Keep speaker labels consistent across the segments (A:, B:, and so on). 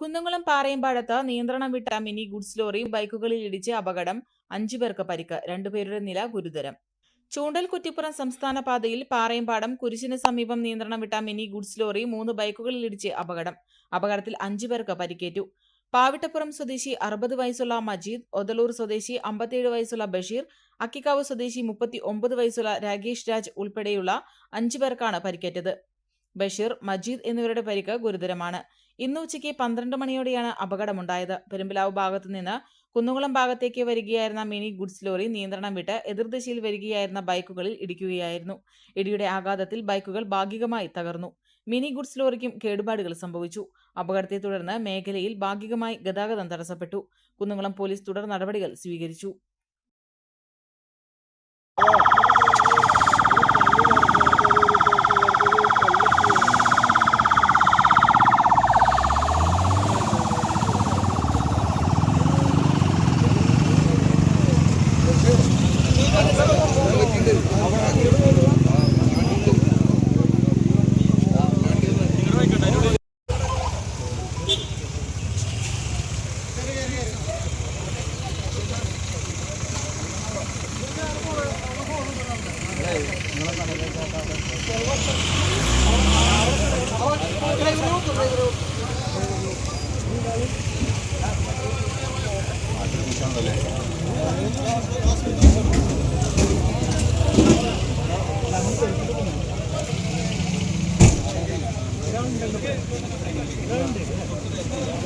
A: കുന്നംകുളം പാറയമ്പാടത്ത് നിയന്ത്രണം വിട്ട mini goods lorry ബൈക്കുകളിൽ ഇടിച്ച് അപകടം അഞ്ചു പേർക്ക് പരിക്ക് രണ്ടുപേരുടെ നില ഗുരുതരം. ചൂണ്ടൽ കുറ്റിപ്പുറം സംസ്ഥാന പാതയിൽ പാറയമ്പാടം കുരിശിന് സമീപം നിയന്ത്രണം വിട്ട മിനി ഗുഡ്സ് ലോറി മൂന്ന് ബൈക്കുകളിൽ ഇടിച്ച് അപകടം അപകടത്തിൽ അഞ്ചു പേർക്ക് പരിക്കേറ്റു. പാവിട്ടപ്പുറം സ്വദേശി അറുപത് വയസ്സുള്ള മജീദ് ഒതലൂർ സ്വദേശി അമ്പത്തിയേഴ് വയസ്സുള്ള ബഷീർ അക്കിക്കാവ് സ്വദേശി മുപ്പത്തി ഒമ്പത് വയസ്സുള്ള രാകേഷ് രാജ് ഉൾപ്പെടെയുള്ള അഞ്ചു പേർക്കാണ് പരിക്കേറ്റത്. ബഷീർ മജീദ് എന്നിവരുടെ പരിക്ക് ഗുരുതരമാണ്. ഇന്ന് ഉച്ചയ്ക്ക് പന്ത്രണ്ട് മണിയോടെയാണ് അപകടമുണ്ടായത്. പെരുമ്പലാവ് ഭാഗത്തു നിന്ന് കുന്നുകുളം ഭാഗത്തേക്ക് വരികയായിരുന്ന മിനി ഗുഡ്സ് ലോറി നിയന്ത്രണം വിട്ട് എതിർദിശയിൽ വരികയായിരുന്ന ബൈക്കുകളിൽ ഇടിക്കുകയായിരുന്നു. ഇടിയുടെ ആഘാതത്തിൽ ബൈക്കുകൾ ഭാഗികമായി തകർന്നു. മിനി ഗുഡ്സ് ലോറിക്കും കേടുപാടുകൾ സംഭവിച്ചു. അപകടത്തെ തുടർന്ന് മേഖലയിൽ ഭാഗികമായി ഗതാഗതം തടസ്സപ്പെട്ടു. കുന്നുകുളം പോലീസ് തുടർ നടപടികൾ സ്വീകരിച്ചു.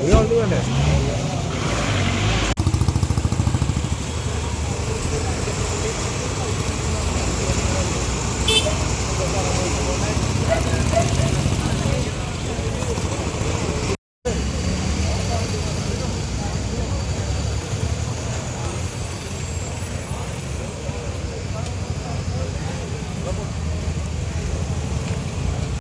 A: ഒരാളുണ്ട് വേണ്ടേ?